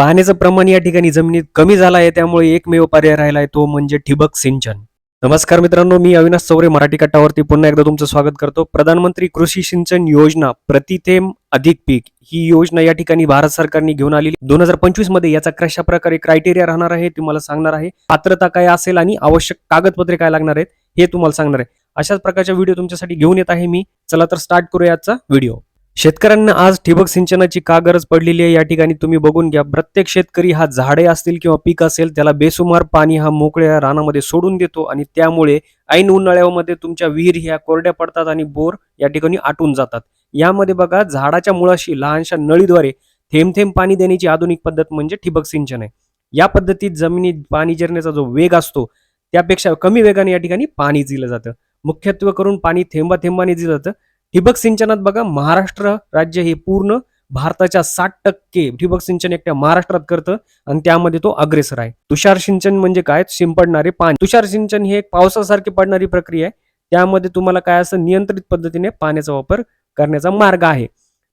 पाण्याचं प्रमाण या ठिकाणी जमिनीत कमी झालं आहे त्यामुळे एकमेव पर्याय राहिला आहे तो म्हणजे ठिबक सिंचन. नमस्कार मित्रांनो मी अविनाश चौरे मराठी कट्टावरती पुन्हा एकदा तुमचं स्वागत करतो. प्रधानमंत्री कृषी सिंचन योजना प्रतिथेम अधिक पीक ही योजना या ठिकाणी भारत सरकारने घेऊन आलेली दोन हजार पंचवीसमध्ये याचा कशा प्रकारे क्रायटेरिया राहणार आहे तुम्हाला सांगणार आहे. पात्रता काय असेल आणि आवश्यक कागदपत्रे काय लागणार आहेत हे तुम्हाला सांगणार आहे. अशाच प्रकारच्या व्हिडिओ तुमच्यासाठी घेऊन येत आहे मी. चला तर स्टार्ट करूया आजचा व्हिडिओ शेतकऱ्यांना आज ठिबक सिंचनाची का गरज पडलेली आहे या ठिकाणी तुम्ही बघून घ्या. प्रत्येक शेतकरी हा झाडे असतील किंवा पीक असेल त्याला बेसुमार पाणी हा मोकळ्या रानामध्ये सोडून देतो आणि त्यामुळे ऐन उन्हाळ्यामध्ये तुमच्या विहीर ह्या कोरड्या पडतात आणि बोर या ठिकाणी आटून जातात. यामध्ये बघा झाडाच्या मुळाशी लहानशा नळीद्वारे थेंब थेंब पाणी देण्याची आधुनिक पद्धत म्हणजे ठिबक सिंचन आहे. या पद्धतीत जमिनीत पाणी जिरण्याचा जो वेग असतो त्यापेक्षा कमी वेगाने या ठिकाणी पाणी दिलं जातं. मुख्यत्वे करून पाणी थेंबा थेंबाने दिलं जातं. ठिबक सिंचनात बघा महाराष्ट्र राज्य हे पूर्ण भारताच्या साठ टक्के ठिबक सिंचन एकट्या महाराष्ट्रात करतं आणि त्यामध्ये तो अग्रेसर आहे. तुषार सिंचन म्हणजे काय? शिंपडणारे पाणी. तुषार सिंचन ही एक पावसासारखी पडणारी प्रक्रिया आहे. त्यामध्ये तुम्हाला काय असं नियंत्रित पद्धतीने पाण्याचा वापर करण्याचा मार्ग आहे.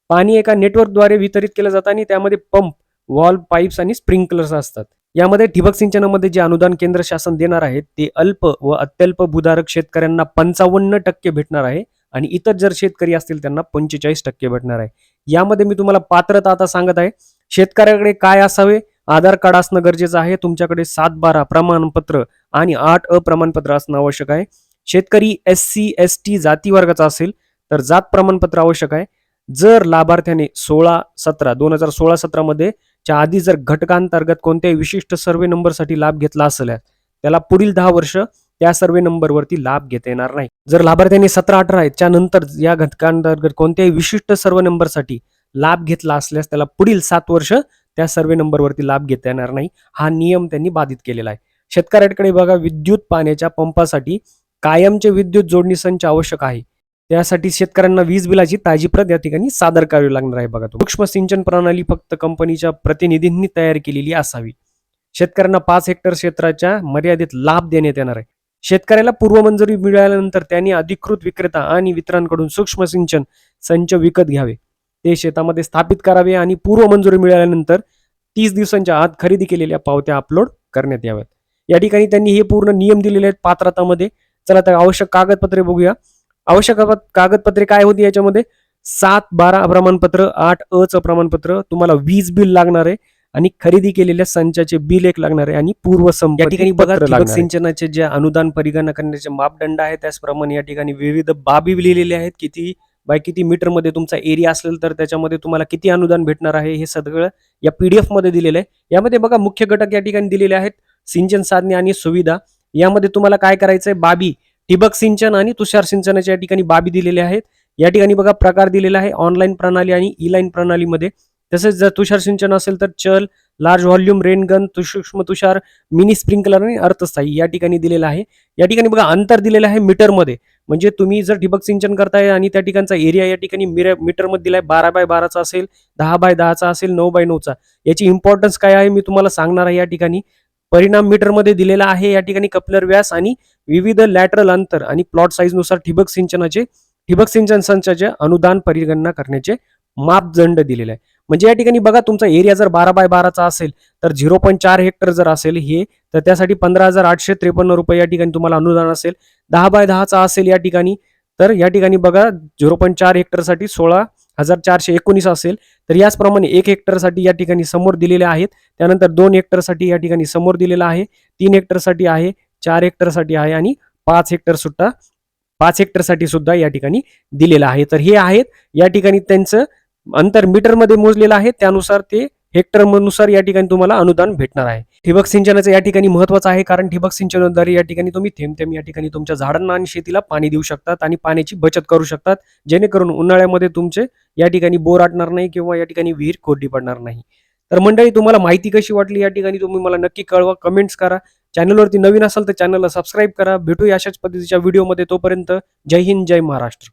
पाणी एका नेटवर्कद्वारे वितरित केलं जातं आणि त्यामध्ये पंप वॉल पाईप्स आणि स्प्रिंकलर्स असतात. यामध्ये ठिबक सिंचनामध्ये जे अनुदान केंद्र शासन देणार आहे ते अल्प व अत्यल्प भूधारक शेतकऱ्यांना पंचावन्न टक्के भेटणार आहे. आणि इतर जर शेतकरी असतील त्यांना पंचेचाळीस टक्के भेटणार आहे. यामध्ये मी तुम्हाला पात्रता आता सांगत आहे. शेतकऱ्याकडे काय असावे? आधार कार्ड असणं गरजेचं आहे. तुमच्याकडे सात बारा प्रमाणपत्र आणि आठ अप्रमाणपत्र असणं आवश्यक आहे. शेतकरी एस सी एस टी जाती वर्गाचा असेल तर जात प्रमाणपत्र आवश्यक आहे. जर लाभार्थ्याने सोळा सतरा दोन हजार सोळा सतरामध्ये च्या आधी जर घटकांतर्गत कोणत्याही विशिष्ट सर्वे नंबरसाठी लाभ घेतला असेल त्याला पुढील दहा वर्ष त्या सर्वे नंबरवरती लाभ घेता येणार नाही. जर लाभार्थ्यांनी सतरा अठरा नंतर त्यानंतर या घटकांतर्गत कोणत्याही विशिष्ट सर्व नंबरसाठी लाभ घेतला असल्यास त्याला पुढील सात वर्ष त्या सर्वे नंबरवरती लाभ घेता येणार नाही. हा नियम त्यांनी बाधित केलेला आहे. शेतकऱ्यांकडे बघा विद्युत पाण्याच्या पंपासाठी कायमचे विद्युत जोडणी संच आवश्यक आहे. त्यासाठी शेतकऱ्यांना वीज बिलाची ताजी प्रत या ठिकाणी सादर करावी लागणार आहे बघा सूक्ष्म सिंचन प्रणाली फक्त कंपनीच्या प्रतिनिधींनी तयार केलेली असावी. शेतकऱ्यांना पाच हेक्टर क्षेत्राच्या मर्यादित लाभ देण्यात येणार आहे. शेतकऱ्याला पूर्व मंजुरी मिळाल्यानंतर त्यांनी अधिकृत विक्रेता आणि वितरांकडून सूक्ष्म सिंचन संच विकत घ्यावे. ते शेतामध्ये स्थापित करावे आणि पूर्व मंजुरी मिळाल्यानंतर तीस दिवसांच्या आत खरेदी केलेल्या पावत्या अपलोड करण्यात याव्यात. या ठिकाणी त्यांनी हे पूर्ण नियम दिलेले आहेत पात्रतामध्ये. चला तर आवश्यक कागदपत्रे बघूया. आवश्यक कागदपत्रे काय होती याच्यामध्ये? सात बारा प्रमाणपत्र आठ अ च प्रमाणपत्र तुम्हाला वीज बिल लागणार आहे. आणि खरेदी केलेल्या संचाचे बिल एक लागणार आहे आणि पूर्व या ठिकाणी बघा सिंचनाचे जे अनुदान परिगणना करण्याचे मापदंड आहे त्याचप्रमाणे या ठिकाणी विविध बाबी लिहिलेल्या आहेत. किती बाय किती मीटरमध्ये तुमचा एरिया असेल तर त्याच्यामध्ये तुम्हाला किती अनुदान भेटणार आहे हे सगळं या पीडीएफमध्ये दिलेलं आहे. यामध्ये बघा मुख्य घटक या ठिकाणी दिलेले आहेत सिंचन साधने आणि सुविधा. यामध्ये तुम्हाला काय करायचंय? बाबी ठिबक सिंचन आणि तुषार सिंचनाच्या या ठिकाणी बाबी दिलेल्या आहेत. या ठिकाणी बघा प्रकार दिलेला आहे ऑनलाईन प्रणाली आणि ई लाईन प्रणालीमध्ये. तसेच जर तुषार सिंचन असेल तर चल लार्ज व्हॉल्यूम रेनगन सूक्ष्म तुषार मिनी स्प्रिंकलर आणि अर्थस्थायी या ठिकाणी दिलेलं आहे. या ठिकाणी बघा अंतर दिलेलं आहे मीटरमध्ये. म्हणजे तुम्ही जर ठिबक सिंचन करताय आणि त्या ठिकाणचा एरिया या ठिकाणी मीटरमध्ये दिलाय बारा बाय बाराचा असेल दहा बाय दहाचा असेल नऊ बाय नऊचा. याची इम्पॉर्टन्स काय आहे मी तुम्हाला सांगणार आहे या ठिकाणी. परिणाम मीटरमध्ये दिलेला आहे या ठिकाणी कपलर व्यास आणि विविध लॅटरल अंतर आणि प्लॉट साईजनुसार ठिबक सिंचनाचे ठिबक सिंचन संचाचे अनुदान परिगणना करण्याचे मापदंड दिलेले आहे. म्हणजे या ठिकाणी बघा तुमचा एरिया जर बारा बाय बाराचा असेल तर झिरो पॉईंट चार हेक्टर जर असेल हे तर त्यासाठी पंधरा हजार आठशे त्रेपन्न रुपये या ठिकाणी तुम्हाला अनुदान असेल. दहा बाय दहाचा असेल या ठिकाणी तर या ठिकाणी बघा झिरो पॉईंट चार हेक्टरसाठी सोळा हजार चारशे एकोणीस असेल. तर याचप्रमाणे एक हेक्टरसाठी या ठिकाणी समोर दिलेले आहेत. त्यानंतर दोन हेक्टरसाठी या ठिकाणी समोर दिलेला आहे तीन हेक्टरसाठी आहे चार हेक्टरसाठी आहे आणि पाच हेक्टर सुद्धा पाच हेक्टरसाठी सुद्धा या ठिकाणी दिलेलं आहे. तर हे आहेत या ठिकाणी त्यांचं अंतर मीटरमध्ये मोजलेलं आहे. त्यानुसार ते हेक्टरनुसार या ठिकाणी तुम्हाला अनुदान भेटणार आहे. ठिबक सिंचनाचं या ठिकाणी महत्वाचं आहे कारण ठिबक सिंचनाद्वारे या ठिकाणी तुम्ही थेंब थेंब या ठिकाणी तुमच्या झाडांना आणि शेतीला पाणी देऊ शकतात आणि पाण्याची बचत करू शकतात. जेणेकरून उन्हाळ्यामध्ये तुमचे या ठिकाणी बोर आटणार नाही किंवा या ठिकाणी विहीर कोरडी पडणार नाही. तर मंडळी तुम्हाला माहिती कशी वाटली या ठिकाणी? तुम्ही मला नक्की कळवा कमेंट्स करा. चॅनलवरती नवीन असाल तर चॅनलला सबस्क्राईब करा. भेटूया अशाच पद्धतीच्या व्हिडिओमध्ये तोपर्यंत. जय हिंद जय महाराष्ट्र.